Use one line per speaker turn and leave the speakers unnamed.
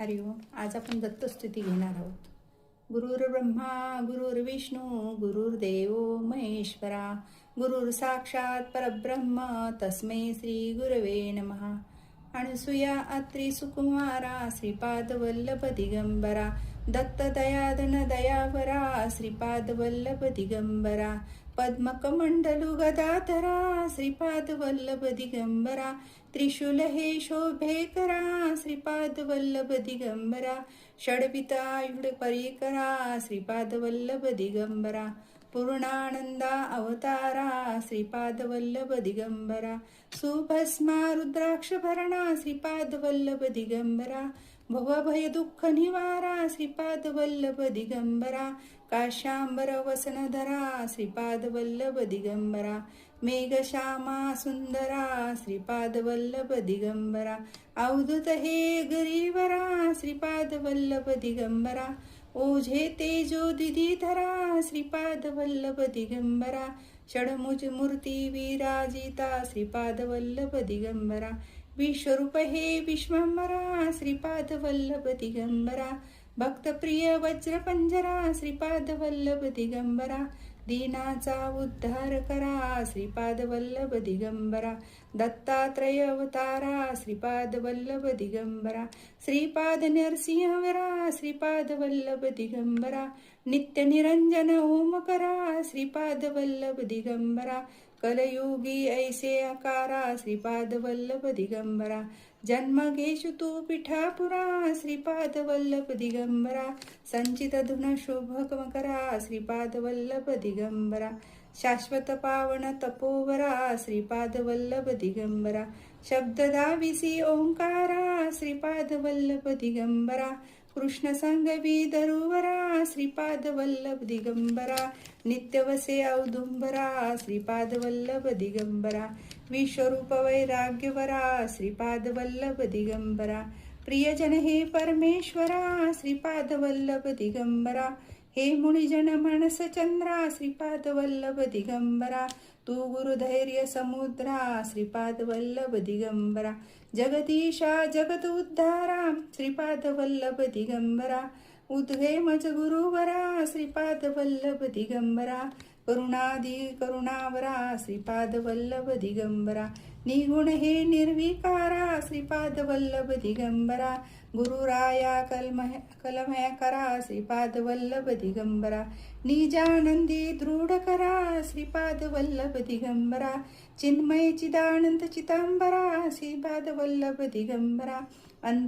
हरिओम आज आपण दत्तस्तुती घेणार आहोत. गुरुर्ब्रह्मा गुरुर्विष्णू गुरुर्देव महेश्वरा गुरुर साक्षात परब्रह्म तस्मै श्री गुरवे नमहा अणसुया अत्रि सुकुमारा श्रीपाद वल्लभ दिगंबरा ದತ್ತ ದಯಾದನ ದಯಾವರ ಶ್ರೀಪಾದ ವಲ್ಲಭ ದಿಗಂಬರ ಪದ್ಮ ಕಮಂಡಲು ಗದಾತರ ದಿಗಂಬರ ತ್ರಿಶೂಲ ಶೋಭೇಕರ ಶ್ರೀಪಾದ ದಿಗಂಬರ ಷಡಪಿತಾಯುಡ ಪರಿಕರ ಶ್ರೀಪಾದ ದಿಗಂಬರ पूर्णानन्दा अवतारा श्रीपादवल्लभ दिगम्बरा सुभस्मा रुद्राक्षभरणा श्रीपादवल्लभ दिगम्बरा भवभयदुःखनिवारा श्रीपादवल्लभ दिगम्बरा काशाम्बरवसनधरा श्रीपादवल्लभ दिगम्बरा दिगंबरा मेघश्यामा सुंदरा श्रीपादवल्लभ दिगंबरा अवधूत हे गरीवरा श्रीपादवल्लभ दिगंबरा ओझे तेजो दिधीधरा श्रीपादवल्लभ दिगंबरा षडमुज मूर्ती विराजिता श्रीपादवल्लभ दिगंबरा विश्वरूप हे विश्वंबरा श्रीपाद वल्लभ दिगंबरा भक्तप्रिय वज्रपंजरा श्रीपाद वल्लभ दिगंबरा दीनाचा उद्धार करा श्रीपाद वल्लभ दिगंबरा. दत्तात्रय अवतारा श्रीपाद वल्लभ दिगंबरा. श्रीपाद नरसिंहवरा श्रीपाद वल्लभ दिगंबरा. नित्य निरंजन ओम करा श्रीपाद वल्लभ दिगंबरा. ಕಲಯುಗಿ ಐಸೆ ಅಕಾರ, ಶ್ರೀಪಾದವಲ್ಲಭ ದಿಗಂಬರ. ಜನ್ಮಗೇಶು ತೂ ಪಿಠಾಪುರ, ಶ್ರೀಪಾದವಲ್ಲಭ ದಿಗಂಬರ. ಸಂಚಿತ ಧುನ ಶುಭಕಮಕರ ಶ್ರೀಪಾದವಲ್ಲಭ ದಿಗಂಬರ. ಶಾಶ್ವತ ಪಾವನ ತಪೋವರ, ಶ್ರೀಪಾದವಲ್ಲಭ ದಿಗಂಬರ. ಶಬ್ದದಾವಿಸಿ ಓಂಕಾರ, ಶ್ರೀಪಾದವಲ್ಲಭ ದಿಗಂಬರ. ಕೃಷ್ಣ ಸಂಗವಿ ದರುವರ ಶ್ರೀಪಾದವಲ್ಲಭ ದಿಗಂಬರ, ನಿತ್ಯವಸೆ ಔದುಂಬರ, ಶ್ರೀಪಾದವಲ್ಲಭ ದಿಗಂಬರ, ವಿಶ್ವರೂಪ ವೈರಾಗ್ಯವರ, ಶ್ರೀಪಾದವಲ್ಲಭ ದಿಗಂಬರ, ಪ್ರಿಯಜನ ಹೇ ಪರಮೇಶ್ವರ, ಶ್ರೀಪಾದವಲ್ಲಭ ದಿಗಂಬರ, ಹೇ ಮುನಿಜನ ಮನಸ ಚಂದ್ರ, ಶ್ರೀಪಾದವಲ್ಲಭ ದಿಗಂಬರ ತೂಗುರು ಧೈರ್ಯ ಸಮುದ್ರ, ಶ್ರೀಪಾದವಲ್ಲಭ ದಿಗಂಬರ, ಜಗದೀಶ ಜಗದು ಉದ್ಧಾರ ಶ್ರೀಪಾದವಲ್ಲಭ ದಿಗಂಬರ श्रीपाद श्रीपाद वल्लभ दिगंबरा उद्वे मज गुरुवरा श्रीपाद वल्लभ दिगंबरा करुणादी करुणावरा श्रीपाद वल्लभ दिगंबरा निगुण हे निर्विकारा श्रीपाद वल्लभ दिगंबरा गुरुराया कलमह कलमय करा श्रीपाद वल्लभ दिगंबरा निजानंदी दृढ करा श्रीपाद वल्लभ दिगंबरा चिन्मय चिदानंद चितांबरा श्रीपाद वल्लभ दिगंबरा अंत